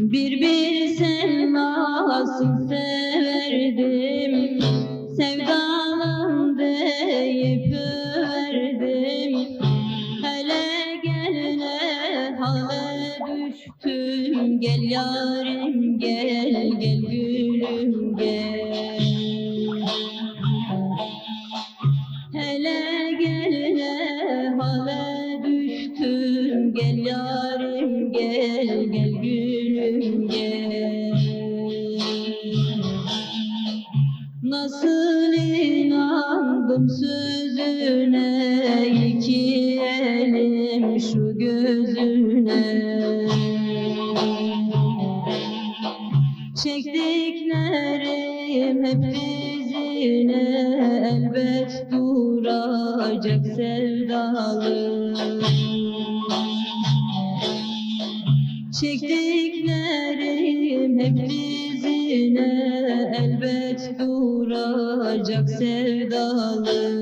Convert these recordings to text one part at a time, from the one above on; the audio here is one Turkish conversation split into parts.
Bir bir sen nasıl severdim Sevdalan deyip verdim. Hele gel ne hale düştüm Gel yarim gel gel gülüm gel. Hele gel ne hale düştüm Gel yarim gel gel gülüm Nasıl inandım sözüne. İki elim şu gözüne. Çektiklerim hep dizine elbet duracak sevdalı. Çektiklerim hep dizine elbet duracak sevdalı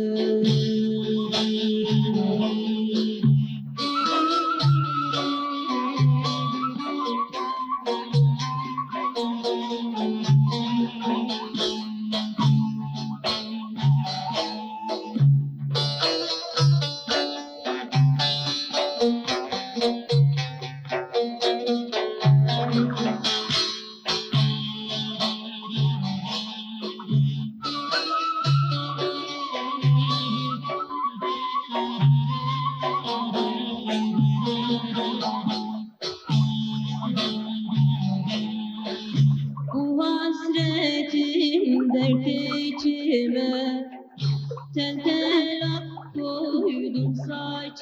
Thank you. Bu hasretim dert içime. Tel tel koydum saç